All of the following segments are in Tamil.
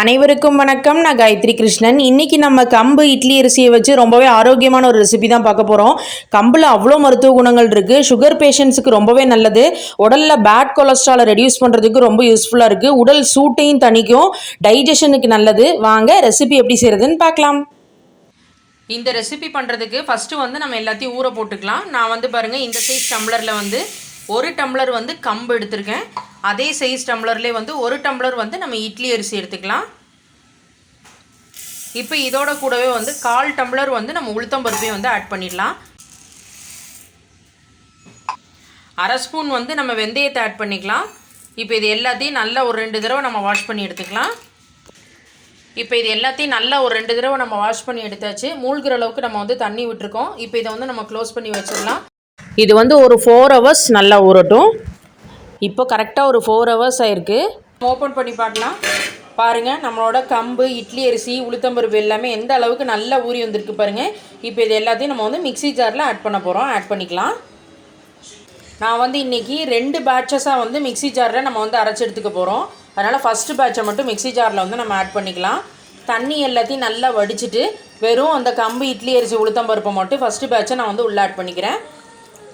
அனைவருக்கும் வணக்கம். நான் காயத்ரி கிருஷ்ணன். இன்னைக்கு நம்ம கம்பு இட்லி அரிசியை வச்சு ரொம்பவே ஆரோக்கியமான ஒரு ரெசிபி தான் பார்க்க போகிறோம் கம்பில் அவ்வளோ மருத்துவ குணங்கள் இருக்குது சுகர் பேஷண்ட்ஸுக்கு ரொம்பவே நல்லது. உடலில் பேட் கொலஸ்ட்ராலை ரெடியூஸ் பண்ணுறதுக்கு ரொம்ப யூஸ்ஃபுல்லாக இருக்குது உடல் சூட்டையும் தணிக்கும். டைஜஷனுக்கு நல்லது. வாங்க ரெசிபி எப்படி செய்கிறதுன்னு பார்க்கலாம். இந்த ரெசிபி பண்ணுறதுக்கு ஃபஸ்ட்டு வந்து நம்ம எல்லாத்தையும் ஊற போட்டுக்கலாம். நான் வந்து பாருங்கள் இந்த சைஸ் டம்ளரில் வந்து ஒரு டம்ளர் வந்து கம்பு எடுத்திருக்கேன். அதே சைஸ் டம்ளர்லேயே வந்து ஒரு டம்ளர் வந்து நம்ம இட்லி அரிசி எடுத்துக்கலாம். இப்போ இதோட கூடவே வந்து கால் டம்ளர் வந்து நம்ம உளுத்தம் பருப்பையும் வந்து ஆட் பண்ணிடலாம். அரை ஸ்பூன் வந்து நம்ம வெந்தயத்தை ஆட் பண்ணிக்கலாம். இப்போ இது எல்லாத்தையும் நல்லா ஒரு ரெண்டு தடவை நம்ம வாஷ் பண்ணி எடுத்துக்கலாம். இப்போ இது எல்லாத்தையும் நல்லா ஒரு ரெண்டு தடவை நம்ம வாஷ் பண்ணி எடுத்தாச்சு. மூழ்கிற அளவுக்கு நம்ம வந்து தண்ணி விட்டுருக்கோம். இப்போ இதை வந்து நம்ம க்ளோஸ் பண்ணி வச்சிடலாம். இது வந்து ஒரு ஃபோர் ஹவர்ஸ் நல்லா ஊறட்டும். இப்போ கரெக்டாக ஒரு ஃபோர் ஹவர்ஸ் ஆயிருக்கு. ஓப்பன் பண்ணி பார்க்கலாம். பாருங்கள் நம்மளோட கம்பு இட்லி அரிசி உளுத்தம்பருப்பு எல்லாமே எந்த அளவுக்கு நல்லா ஊறி வந்திருக்கு பாருங்கள் இப்போ இது எல்லாத்தையும் நம்ம வந்து மிக்ஸி ஜாரில் ஆட் பண்ண போகிறோம் ஆட் பண்ணிக்கலாம். நான் வந்து இன்றைக்கி ரெண்டு பேட்சஸாக வந்து மிக்ஸி ஜாரில் நம்ம வந்து அரைச்சி எடுத்துக்க போகிறோம் அதனால் ஃபஸ்ட்டு பேட்சை மட்டும் மிக்ஸி ஜாரில் வந்து நம்ம ஆட் பண்ணிக்கலாம். தண்ணி எல்லாத்தையும் நல்லா வடிச்சிட்டு வெறும் அந்த கம்பு இட்லி அரிசி உளுத்தம்பருப்பை மட்டும் ஃபஸ்ட்டு பேட்சை நான் வந்து உள்ளே ஆட் பண்ணிக்கிறேன்.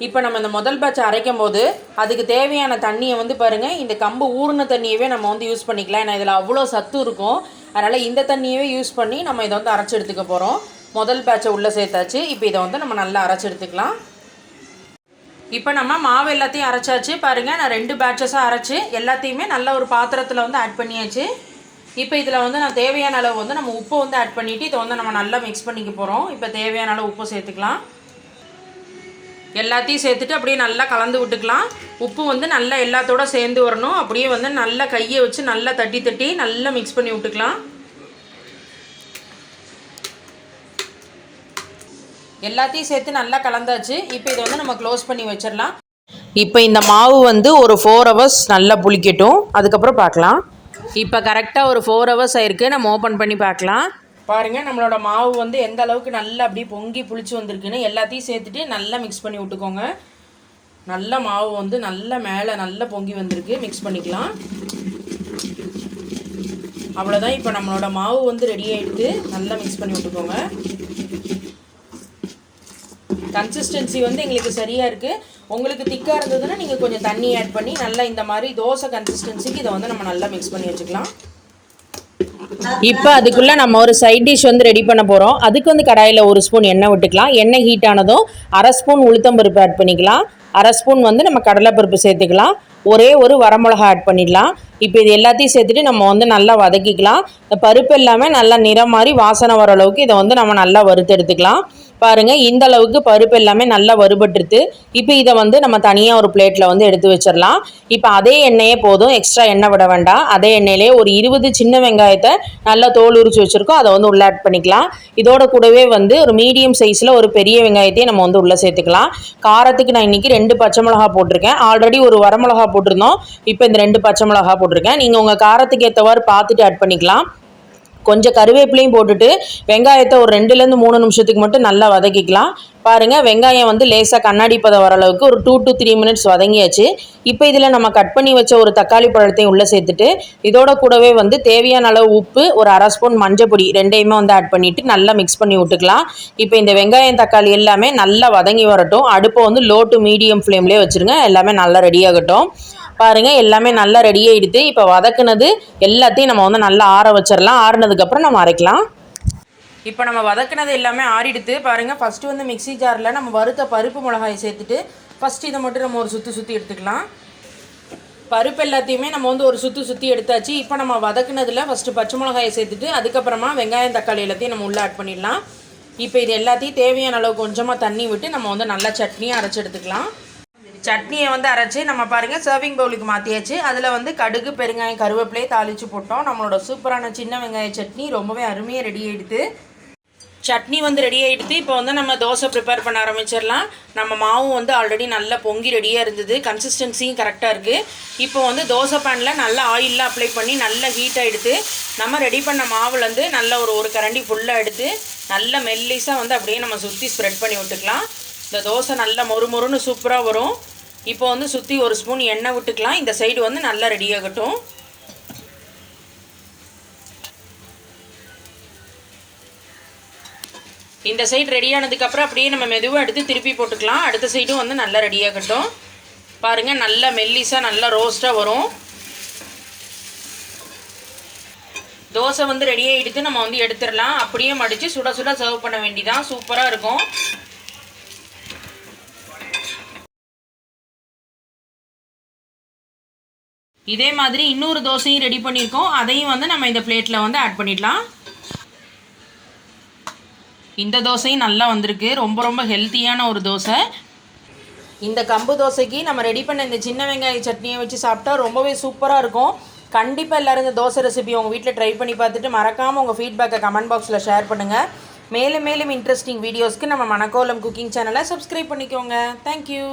இப்போ நம்ம இந்த முதல் பேட்ச் அரைக்கும் போது அதுக்கு தேவையான தண்ணியை வந்து பாருங்கள் இந்த கம்பு ஊறின தண்ணியவே நம்ம வந்து யூஸ் பண்ணிக்கலாம். ஏன்னா இதில் அவ்வளோ சத்து இருக்கும். அதனால் இந்த தண்ணியவே யூஸ் பண்ணி நம்ம இதை வந்து அரைச்சி எடுத்துக்க போகிறோம் முதல் பேட்சை உள்ளே சேர்த்தாச்சு. இப்போ இதை வந்து நம்ம நல்லா அரைச்சி எடுத்துக்கலாம். இப்போ நம்ம மாவு எல்லாத்தையும் அரைச்சாச்சு. பாருங்கள் நான் ரெண்டு பேட்சஸாக அரைச்சி எல்லாத்தையுமே நல்ல ஒரு பாத்திரத்தில் வந்து ஆட் பண்ணியாச்சு. இப்போ இதில் வந்து நான் தேவையான அளவு வந்து நம்ம உப்பு வந்து ஆட் பண்ணிவிட்டு இதை வந்து நம்ம நல்லா மிக்ஸ் பண்ணிக்க போகிறோம் இப்போ தேவையான அளவு உப்பு சேர்த்துக்கலாம். எல்லாத்தையும் சேர்த்துட்டு அப்படியே நல்லா கலந்து விட்டுக்கலாம். உப்பு வந்து நல்லா எல்லாத்தோட சேர்ந்து வரணும். அப்படியே வந்து நல்லா கையை வச்சு நல்லா தட்டி தட்டி நல்லா மிக்ஸ் பண்ணி விட்டுக்கலாம். எல்லாத்தையும் சேர்த்து நல்லா கலந்தாச்சு. இப்போ இதை வந்து நம்ம க்ளோஸ் பண்ணி வச்சிடலாம். இப்போ இந்த மாவு வந்து ஒரு ஃபோர் ஹவர்ஸ் நல்லா புளிக்கட்டும். அதுக்கப்புறம் பார்க்கலாம். இப்போ கரெக்டாக ஒரு ஃபோர் ஹவர்ஸ் ஆயிருக்கு. நம்ம ஓப்பன் பண்ணி பார்க்கலாம். பாருங்கள் நம்மளோட மாவு வந்து எந்த அளவுக்கு நல்லா அப்படியே பொங்கி புளிச்சு வந்திருக்குன்னு எல்லாத்தையும் சேர்த்துட்டு நல்லா மிக்ஸ் பண்ணி விட்டுக்கோங்க. நல்ல மாவு வந்து நல்லா மேலே நல்லா பொங்கி வந்திருக்கு. மிக்ஸ் பண்ணிக்கலாம். அவ்வளோதான் இப்போ நம்மளோட மாவு வந்து ரெடி ஆகிடுது நல்லா மிக்ஸ் பண்ணி விட்டுக்கோங்க. கன்சிஸ்டன்சி வந்து எங்களுக்கு சரியாக இருக்குது உங்களுக்கு திக்காக இருந்ததுன்னா நீங்கள் கொஞ்சம் தண்ணி ஆட் பண்ணி நல்லா இந்த மாதிரி தோசை கன்சிஸ்டன்சிக்கு இதை வந்து நம்ம நல்லா மிக்ஸ் பண்ணி வச்சுக்கலாம். இப்போ அதுக்குள்ளே நம்ம ஒரு சைட் டிஷ் வந்து ரெடி பண்ண போகிறோம் அதுக்கு வந்து கடாயில் ஒரு ஸ்பூன் எண்ணெய் விட்டுக்கலாம். எண்ணெய் ஹீட் ஆனதும் அரை ஸ்பூன் உளுத்தம்பருப்பு ஆட் பண்ணிக்கலாம். அரை ஸ்பூன் வந்து நம்ம கடலைப்பருப்பு சேர்த்துக்கலாம். ஒரே ஒரு வரமிளகா ஆட் பண்ணிடலாம். இப்போ இது எல்லாத்தையும் சேர்த்துட்டு நம்ம வந்து நல்லா வதக்கிக்கலாம். இந்த பருப்பு எல்லாமே நல்லா நிறம் மாதிரி வாசனை வர அளவுக்கு இதை வந்து நம்ம நல்லா வறுத்து எடுத்துக்கலாம். பாருங்கள் இந்த அளவுக்கு பருப்பு எல்லாமே நல்லா வறுபட்டுருது இப்போ இதை வந்து நம்ம தனியாக ஒரு பிளேட்டில் வந்து எடுத்து வச்சிடலாம். இப்போ அதே எண்ணெயே போதும் எக்ஸ்ட்ரா எண்ணெய் விட வேண்டாம். அதே எண்ணெயிலே ஒரு இருபது சின்ன வெங்காயத்தை நல்லா தோல் உரிச்சு வச்சுருக்கோம். அதை வந்து உள்ளே ஆட் பண்ணிக்கலாம். இதோட கூடவே வந்து ஒரு மீடியம் சைஸில் ஒரு பெரிய வெங்காயத்தையும் நம்ம வந்து உள்ளே சேர்த்துக்கலாம். காரத்துக்கு நான் இன்றைக்கி ரெண்டு பச்சை மிளகா போட்டிருக்கேன். ஆல்ரெடி ஒரு வரமிளகா போட்டிருந்தோம். இப்போ இந்த ரெண்டு பச்சை மிளகா போட்டிருக்கேன். நீங்கள் உங்கள் காரத்துக்கு ஏற்றவாறு பார்த்துட்டு ஆட் பண்ணிக்கலாம். கொஞ்சம் கருவேப்பிலையும் போட்டுட்டு வெங்காயத்தை ஒரு ரெண்டுலேருந்து மூணு நிமிஷத்துக்கு மட்டும் நல்லா வதக்கிக்கலாம். பாருங்கள் வெங்காயம் வந்து லேசாக கண்ணாடி பதம் வர அளவுக்கு ஒரு டூ டு த்ரீ மினிட்ஸ் வதங்கியாச்சு. இப்போ இதில் நம்ம கட் பண்ணி வச்ச ஒரு தக்காளி பழத்தையும் உள்ளே சேர்த்துட்டு இதோட கூடவே வந்து தேவையான அளவு உப்பு ஒரு அரை ஸ்பூன் மஞ்சப்பொடி ரெண்டையுமே வந்து ஆட் பண்ணிவிட்டு நல்லா மிக்ஸ் பண்ணி விட்டுக்கலாம். இப்போ இந்த வெங்காயம் தக்காளி எல்லாமே நல்லா வதங்கி வரட்டும். அடுப்பை வந்து லோ டு மீடியம் ஃப்ளேம்லேயே வச்சுருங்க. எல்லாமே நல்லா ரெடி ஆகட்டும். பாருங்கள் எல்லாமே நல்லா ரெடி ஆகிடுது இப்போ வதக்குனது எல்லாத்தையும் நம்ம வந்து நல்லா ஆற வச்சிடலாம் ஆறுனதுக்கப்புறம் நம்ம அரைக்கலாம். இப்போ நம்ம வதக்குனது எல்லாமே ஆறிடுது. பாருங்கள் ஃபஸ்ட்டு வந்து மிக்ஸி ஜாரில் நம்ம வறுத்த பருப்பு மிளகாயை சேர்த்துட்டு ஃபஸ்ட்டு இதை மட்டும் நம்ம ஒரு சுற்றி சுற்றி எடுத்துக்கலாம். பருப்பு எல்லாத்தையுமே நம்ம வந்து ஒரு சுற்றி சுற்றி எடுத்தாச்சு. இப்போ நம்ம வதக்குனதில் ஃபஸ்ட்டு பச்சை மிளகாயை சேர்த்துட்டு அதுக்கப்புறமா வெங்காயம் தக்காளி எல்லாத்தையும் நம்ம உள்ளே ஆட் பண்ணிடலாம். இப்போ இது எல்லாத்தையும் தேவையான அளவு கொஞ்சமாக தண்ணி விட்டு நம்ம வந்து நல்லா சட்னியாக அரைச்சி எடுத்துக்கலாம். சட்னியை வந்து அரைச்சி நம்ம பாருங்கள் சர்விங் பவுலுக்கு மாற்றியாச்சு அதில் வந்து கடுகு பெருங்காயம் கருவேப்பிலையை தாளித்து போட்டோம். நம்மளோட சூப்பரான சின்ன வெங்காய சட்னி ரொம்பவே அருமையாக ரெடி ஆகிடுது சட்னி வந்து ரெடி ஆகிடுது இப்போ வந்து நம்ம தோசை ப்ரிப்பேர் பண்ண ஆரம்பிச்சிடலாம். நம்ம மாவும் வந்து ஆல்ரெடி நல்லா பொங்கி ரெடியாக இருந்தது. கன்சிஸ்டன்சியும் கரெக்டாக இருக்குது இப்போ வந்து தோசை பேனில் நல்லா ஆயிலெலாம் அப்ளை பண்ணி நல்லா ஹீட் ஆகிடுது நம்ம ரெடி பண்ண மாவுலேருந்து நல்ல ஒரு ஒரு கரண்டி ஃபுல்லாக எடுத்து நல்ல மெல்லிஸாக வந்து அப்படியே நம்ம சுற்றி ஸ்ப்ரெட் பண்ணி விட்டுக்கலாம். இந்த தோசை நல்லா மொறுமொறுன்னு சூப்பராக வரும். இப்போ வந்து சுற்றி ஒரு ஸ்பூன் எண்ணெய் விட்டுக்கலாம். இந்த சைடு வந்து நல்லா ரெடியாகட்டும் இந்த சைடு ரெடியானதுக்கப்புறம் அப்படியே நம்ம மெதுவாக எடுத்து திருப்பி போட்டுக்கலாம். அடுத்த சைடும் வந்து நல்லா ரெடியாகட்டும் பாருங்கள் நல்லா மெல்லிஸாக நல்லா ரோஸ்ட்டாக வரும். தோசை வந்து ரெடியாக எடுத்து நம்ம வந்து எடுத்துடலாம். அப்படியே மடித்து சுட சுட சர்வ் பண்ண வேண்டிதான். சூப்பராக இருக்கும். இதே மாதிரி இன்னொரு தோசையும் ரெடி பண்ணியிருக்கோம். அதையும் வந்து நம்ம இந்த பிளேட்டில் வந்து ஆட் பண்ணிடலாம். இந்த தோசையும் நல்லா வந்திருக்கு. ரொம்ப ரொம்ப ஹெல்த்தியான ஒரு தோசை. இந்த கம்பு தோசைக்கு நம்ம ரெடி பண்ண இந்த சின்ன வெங்காய சட்னியை வச்சு சாப்பிட்டா ரொம்பவே சூப்பராக இருக்கும். கண்டிப்பாக எல்லோரும் இந்த தோசை ரெசிபி உங்கள் வீட்டில் ட்ரை பண்ணி பார்த்துட்டு மறக்காமல் உங்கள் ஃபீட்பேக்கை கமெண்ட் பாக்ஸில் ஷேர் பண்ணுங்கள் மேலும் மேலும் இன்ட்ரெஸ்டிங் வீடியோஸ்க்கு நம்ம மணக்கோலம் குக்கிங் சேனலை சப்ஸ்கிரைப் பண்ணிக்கோங்க. Thank you